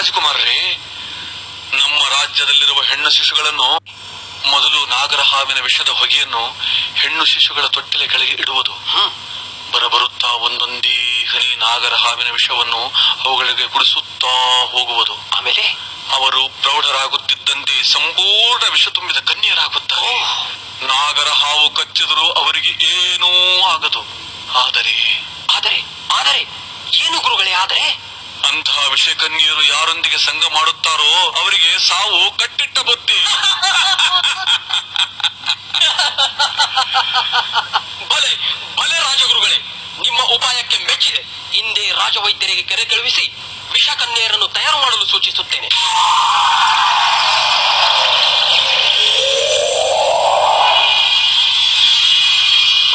ರಾಜಕುಮಾರರೇ ನಮ್ಮ ರಾಜ್ಯದಲ್ಲಿರುವ ಹೆಣ್ಣು ಶಿಶುಗಳನ್ನು ಮೊದಲು ನಾಗರ ಹಾವಿನ ವಿಷದ ಹೊಗೆಯನ್ನು ಹೆಣ್ಣು ಶಿಶುಗಳ ತೊಟ್ಟಿಲೆ ಕೆಳಗೆ ಇಡುವುದು. ಬರಬರುತ್ತಾ ಒಂದೊಂದೇ ಹನಿ ನಾಗರ ಹಾವಿನ ವಿಷವನ್ನು ಅವುಗಳಿಗೆ ಕುಡಿಸುತ್ತಾ ಹೋಗುವುದು. ಆಮೇಲೆ? ಅವರು ಪ್ರೌಢರಾಗುತ್ತಿದ್ದಂತೆ ಸಂಪೂರ್ಣ ವಿಷ ತುಂಬಿದ ಕನ್ಯರಾಗುತ್ತಾರೆ ನಾಗರ ಹಾವು ಕಚ್ಚಿದರೂ ಅವರಿಗೆ ಏನೂ ಆಗದು. ಆದರೆ ಆದರೆ ಆದರೆ ಏನು ಗುರುಗಳೇ ಆದರೆ? ಅಂತಹ ವಿಷಕನ್ಯರು ಯಾರೊಂದಿಗೆ ಸಂಘ ಮಾಡುತ್ತಾರೋ ಅವರಿಗೆ ಸಾವು ಕಟ್ಟಿಟ್ಟ ಬುತ್ತಿ. ಬಲೆ ಬಲೆ ರಾಜಗುರುಗಳೇ ನಿಮ್ಮ ಉಪಾಯಕ್ಕೆ ಮೆಚ್ಚಿದೆ. ಹಿಂದೆ ರಾಜವೈದ್ಯರಿಗೆ ಕರೆ ಕಳುಹಿಸಿ ವಿಷಕನ್ಯರನ್ನು ತಯಾರು ಮಾಡಲು ಸೂಚಿಸುತ್ತೇನೆ.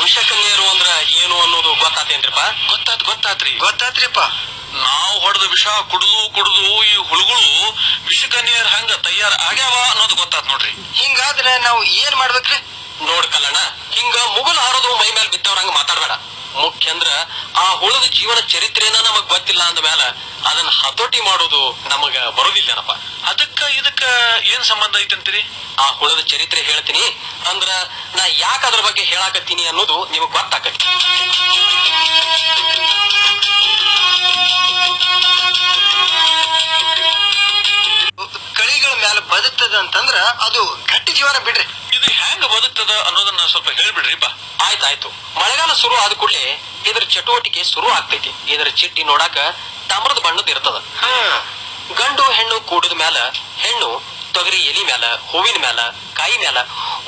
ವಿಷಕನ್ಯರು ಅಂದ್ರ ಏನು ಅನ್ನೋದು ಗೊತ್ತಾತೇನ್ರಿಪ್ಪ? ಗೊತ್ತಾತ್ ಗೊತ್ತಾತ್ರಿ. ಗೊತ್ತಾತ್ರಿಪ್ಪ. ನಾವು ಹೊಡೆದ ವಿಷ ಕುಡಿದು ಕುಡಿದು ಈ ಹುಳುಗಳು ನೀರ್ ಹಂಗ ತಯಾರ ಆಗ್ಯಾವ ಅನ್ನೋದು ಗೊತ್ತಾತ್ ನೋಡ್ರಿ. ಹಿಂಗಾದ್ರೆ ನಾವು ಏನ್ ಮಾಡ್ಬೇಕ್ರಿ? ನೋಡ್ ಕಲ್ಲಣ್ಣ ಹಿಂಗ ಮುಗುಲ್ ಹಾರೋದು ಮೈ ಮೇಲೆ ಬಿದ್ದವ್ರಂಗ ಮಾತಾಡ್ಬೇಡ. ಮುಖ್ಯ ಅಂದ್ರ ಆ ಹುಳದ ಜೀವನ ಚರಿತ್ರೆನ ನಮಗ್ ಗೊತ್ತಿಲ್ಲ ಅಂದ ಮೇಲೆ ಅದನ್ನ ಹತೋಟಿ ಮಾಡೋದು ನಮಗ ಬರೋದಿಲ್ಲನಪ್ಪ. ಅದಕ್ಕ ಇದಕ್ಕ ಏನ್ ಸಂಬಂಧ ಐತಂತೀರಿ ಆ ಹುಳದ ಚರಿತ್ರೆ ಹೇಳ್ತೀನಿ ಅಂದ್ರ ನಾ ಯಾಕ ಅದ್ರ ಬಗ್ಗೆ ಹೇಳಾಕತ್ತೀನಿ ಅನ್ನೋದು ನಿಮಗ್ ಗೊತ್ತಾಕತಿ ಕಳಿಗಳ ಮ್ಯಾಲ ಬದುಕ್ತದ ಅಂತಂದ್ರ ಅದು ಗಟ್ಟಿ ಜೀವನ ಬಿಡ್ರಿ. ಹೆಂಗ ಬದುಕ್ತದ ಅನ್ನೋದನ್ನ ಸ್ವಲ್ಪ ಹೇಳ್ಬಿಡ್ರಿಪ್ಪ ಆಯ್ತಾಯ್ತು. ಮಳೆಗಾಲ ಶುರು ಆದ ಕೂಡಲೇ ಇದ್ರ ಚಟುವಟಿಕೆ ಶುರು ಆಗ್ತೈತಿ. ಇದರ ಚಿಟ್ಟಿ ನೋಡಾಕ ತಾಮ್ರದ ಬಣ್ಣದ ಇರ್ತದ. ಗಂಡು ಹೆಣ್ಣು ಕೂಡದ ಮ್ಯಾಲ ಹೆಣ್ಣು ತೊಗರಿ ಎಲಿ ಮ್ಯಾಲ ಹೂವಿನ ಮ್ಯಾಲ ಕಾಯಿ ಮ್ಯಾಲ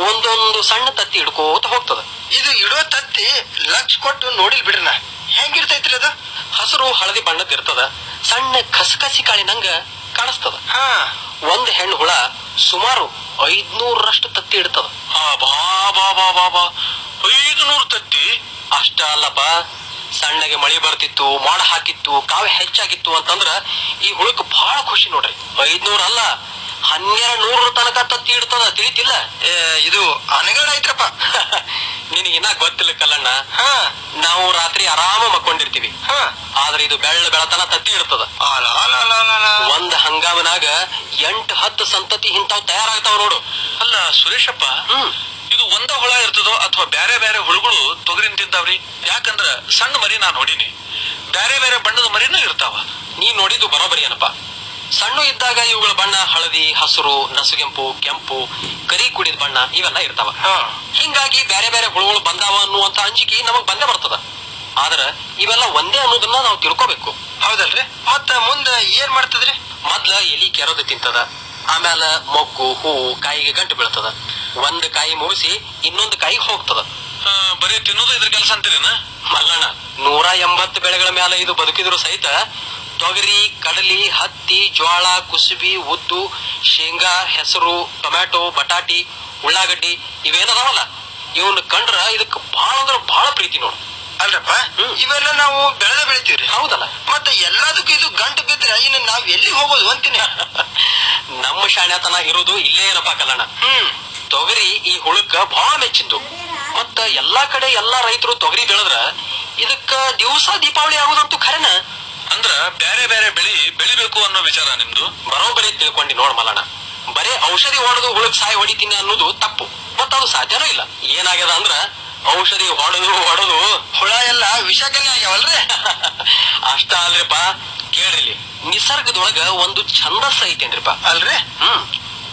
ಒಂದೊಂದು ಸಣ್ಣ ತತ್ತಿ ಹಿಡ್ಕೋತ ಹೋಗ್ತದ. ಇದು ಇಡೋ ತತ್ತಿ ಲಕ್ಷ ಕೊಟ್ಟು ನೋಡಿಲ್ ಬಿಡ್ರಿ ನಾ. ಹೆಂಗಿರ್ತೈತ್ರಿ ಅದು? ಹಸಿರು ಹಳದಿ ಬಣ್ಣದ ಇರ್ತದ. ಸಣ್ಣ ಕಸಕಸಿ ಕಾಳಿನಂಗ ಕಾಣಿಸ್ತದ? ಹಾ ಒಂದ್ ಹೆಣ್ಣು ಹುಳ ಸುಮಾರು ಐದ್ನೂರಷ್ಟು ತತ್ತಿ ಇಡ್ತದ. ಆ ಬಾ ಬಾ ಬಾ ಬಾ ಬಾ. ತತ್ತಿ? ಅಷ್ಟ ಅಲ್ಲಪ್ಪ ಸಣ್ಣಗೆ ಮಳಿ ಬರ್ತಿತ್ತು ಮಾಡ ಹಾಕಿತ್ತು ಕಾವು ಹೆಚ್ಚಾಗಿತ್ತು ಅಂತಂದ್ರ ಈ ಹುಳಕ್ ಬಹಳ ಖುಷಿ ನೋಡ್ರಿ. ಐದ್ನೂರ ಅಲ್ಲ ಹನ್ನೆರಡು ನೂರ ತನಕ ತತ್ತಿ ಇಡ್ತದ ತಿಳಿತಿಲ್ಲ? ಇದು ಅನಗಡ ಐತ್ರಪ್ಪ. ನಿನಗಿನ್ನ ಗೊತ್ತಿಲ್ಲ ಕಲ್ಲಣ್ಣ ಹಾ. ನಾವು ರಾತ್ರಿ ಆರಾಮ ಮಕ್ಕೊಂಡಿರ್ತೀವಿ. ಹಾ. ಆದ್ರೆ ಇದು ಬೆಳ್ಳ ಬೆಳತನ ತತ್ತಿ ಅಲಾಲಾಲಾಲಾಲ. ಒಂದ್ ಹಂಗಾಮನಾಗ ಎಂಟ್ ಹತ್ತು ಸಂತತಿ ಇಂತಾವ್ ತಯಾರಾಗ್ತಾವ ನೋಡು. ಅಲ್ಲ ಸುರೇಶಪ್ಪ ಇದು ಒಂದ ಹುಳ ಇರ್ತದೋ ಅಥವಾ ಬ್ಯಾರೆ ಬ್ಯಾರೆ ಹುಳುಗಳು ತೊಗರಿನ ತಿಂತಾವ್ರಿ? ಯಾಕಂದ್ರ ಸಣ್ಣ ಮರಿ ನಾನ್ ನೋಡಿನಿ ಬ್ಯಾರೆ ಬೇರೆ ಬಣ್ಣದ ಮರಿನೂ ಇರ್ತಾವ. ನೀ ನೋಡಿದ್ದು ಬರೋಬರಿ ಏನಪ್ಪ? ಸಣ್ಣ ಇದ್ದಾಗ ಇವುಗಳ ಬಣ್ಣ ಹಳದಿ ಹಸಿರು ನಸುಗೆಂಪು ಕೆಂಪು ಕರಿ ಕುಡಿದ ಬಣ್ಣ ಇವೆಲ್ಲ ಇರ್ತಾವ. ಹಿಂಗಾಗಿ ಬೇರೆ ಬೇರೆ ಹುಳುಗಳು ಬಂದಾವ ಅನ್ನುವಂತ ಅಂಜಿಕೆ ನಮಗ್ ಬಂದೇ ಬರ್ತದ. ಆದ್ರ ಇವೆಲ್ಲ ಒಂದೇ ಅನ್ನೋದನ್ನ ನಾವು ತಿಳ್ಕೊಬೇಕು. ಹೌದಲ್ರಿ? ಮತ್ತ ಮುಂದೆ ಏನ್ ಮಾಡ್ತದ್ರಿ? ಮೊದ್ಲ ಎಲಿ ಕೆರೋದು ತಿಂತದ. ಆಮ್ಯಾಲ ಮೊಗ್ಗು ಹೂವು ಕಾಯಿಗೆ ಗಂಟು ಬೀಳ್ತದ. ಒಂದ್ ಕಾಯಿ ಮುಗಿಸಿ ಇನ್ನೊಂದು ಕಾಯಿ ಹೋಗ್ತದ. ಬರೀ ತಿನ್ನೋದು ಇದ್ರ ಕೆಲಸ ಅಂತೀರೇನ? ಮಲ್ಲಣ್ಣ ನೂರ ಎಂಬತ್ತು ಬೆಳೆಗಳ ಮೇಲೆ ಇದು ಬದುಕಿದ್ರು ಸಹಿತ ತೊಗರಿ ಕಡಲಿ ಹತ್ತಿ ಜ್ವಾಳ ಕುಸುಬಿ ಉದ್ದು ಶೇಂಗಾ ಹೆಸರು ಟೊಮ್ಯಾಟೊ ಬಟಾಟಿ ಉಳ್ಳಾಗಡ್ಡಿ ಇವೇನದಾವಲ್ಲ? ಇವನ್ ಕಂಡ್ರ ಇದಕ್ಕೆ ಬಹಳ ಅಂದ್ರೆ ಬಹಳ ಪ್ರೀತಿ ನೋಡು. ಅಲ್ರಪ್ಪ. ಇವೆಲ್ಲ ನಾವು ಬೆಳೆದ ಬೆಳಿತೀವ್ರಿ. ಹೌದಲ್ಲ? ಮತ್ತೆ ಎಲ್ಲದಕ್ಕೂ ಇದು ಗಂಟು ಬಿದ್ರೆ ಇನ್ನು ನಾವ್ ಎಲ್ಲಿ ಹೋಗೋದು ಅಂತೀನಿ. ನಮ್ಮ ಶಾಣ್ಯತನ ಇರೋದು ಇಲ್ಲೇ ಏನಪ್ಪ ಕಲ್ಲಣ್ಣ. ಹ್ಮ್. ತೊಗರಿ ಈ ಹುಳಕ್ಕ ಬಹಳ ಮೆಚ್ಚಿದ್ದು. ಮತ್ತ ಎಲ್ಲಾ ಕಡೆ ಎಲ್ಲಾ ರೈತರು ತೊಗರಿ ಬೆಳೆದ್ರ ಇದಕ್ಕ ದಿವಸ ದೀಪಾವಳಿ ಆಗುದಂತೂ ಖರೇನ? ಅಂದ್ರ ಬ್ಯಾರೆ ಬ್ಯಾರೆ ಬೆಳಿ ಬೆಳಿಬೇಕು ಅನ್ನೋ ವಿಚಾರ ನಿಮ್ದು. ಬರೋಬ್ಬರಿ ತಿಳ್ಕೊಂಡಿ ನೋಡ್ ಮಲಣ ಬರೇ ಔಷಧಿ ಹೊಡೆದು ಹುಳಕ್ ಸಾಯಿ ಹೊಡಿತೀನಿ ಅನ್ನೋದು ತಪ್ಪು. ಮತ್ತ ಅದು ಸಾಧ್ಯನೂ ಇಲ್ಲ. ಏನಾಗ್ಯದ ಅಂದ್ರ ಔಷಧಿ ಹೊಡೆದು ಹೊಡೆದು ಹುಳ ಎಲ್ಲ ವಿಷಕನ್ನೇ ಆಗ್ಯಾವಲ್ರಿ? ಅಷ್ಟ ಅಲ್ರಿಪ್ಪ. ಕೇಳ್ರಿ ನಿಸರ್ಗದೊಳಗ ಒಂದು ಛಂದಸ್ಸ ಐತೇನ್ರಿಪ್ಪ. ಅಲ್ರಿ? ಹ್ಮ್.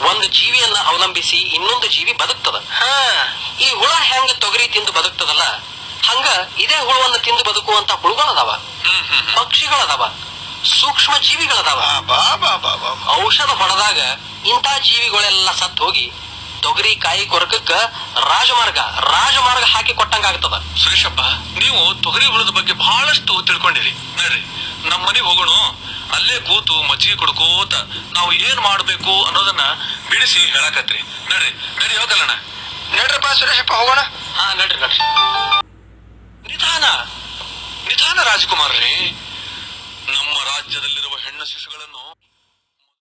ಒಂದು ಜೀವಿಯನ್ನ ಅವಲಂಬಿಸಿ ಇನ್ನೊಂದು ಜೀವಿ ಬದುಕ್ತದ. ಹಾ. ಈ ಹುಳ ಹೆಂಗ ತೊಗರಿ ತಿಂದು ಬದುಕ್ತದಲ್ಲ ಹಂಗ ಇದೇ ಹುಳುವನ್ನು ತಿಂದು ಬದುಕುವಂತ ಹುಳುಗಳದಾವ. ಪಕ್ಷಿಗಳದಾವ. ಸೂಕ್ಷ್ಮ ಜೀವಿಗಳದಾವ ಬಾ ಬಾ ಬಾ ಬಾ ಬಾ. ಔಷಧ ಹೊಡೆದಾಗ ಇಂಥ ಜೀವಿಗಳೆಲ್ಲ ಸತ್ತು ಹೋಗಿ ತೊಗರಿ ಕಾಯಿ ಕೊರಕಕ್ಕ ರಾಜಮಾರ್ಗ ರಾಜಮಾರ್ಗ ಹಾಕಿ ಕೊಟ್ಟಂಗ ಆಗ್ತದ ಸುರೇಶಪ್ಪ ನೀವು ತೊಗರಿ ಹುಳದ ಬಗ್ಗೆ ಬಹಳಷ್ಟು ತಿಳ್ಕೊಂಡಿರಿ. ನೋಡ್ರಿ ನಮ್ಮ ಮನೆಗೆ ಹೋಗೋಣ. ಅಲ್ಲೇ ಕೂತು ಮಜ್ಜಿಗೆ ಕುಡ್ಕೋತ ನಾವು ಏನ್ ಮಾಡ್ಬೇಕು ಅನ್ನೋದನ್ನ ಬಿಡಿಸಿ ಹೇಳಾಕತ್ರಿ. ನಡ್ರಿ ನಡಿ ಹೋಗಲ್ಲಣ್ಣ. ನಡ್ರಪ್ಪ ಸುರೇಶಪ್ಪ ಹೋಗೋಣ. ಹಾ ನಡ್ರಿ ನಡ್ರಿ. ನಿಧಾನ ನಿಧಾನ ರಾಜಕುಮಾರ್ರಿ. ನಮ್ಮ ರಾಜ್ಯದಲ್ಲಿರುವ ಹೆಣ್ಣು ಶಿಶುಗಳನ್ನು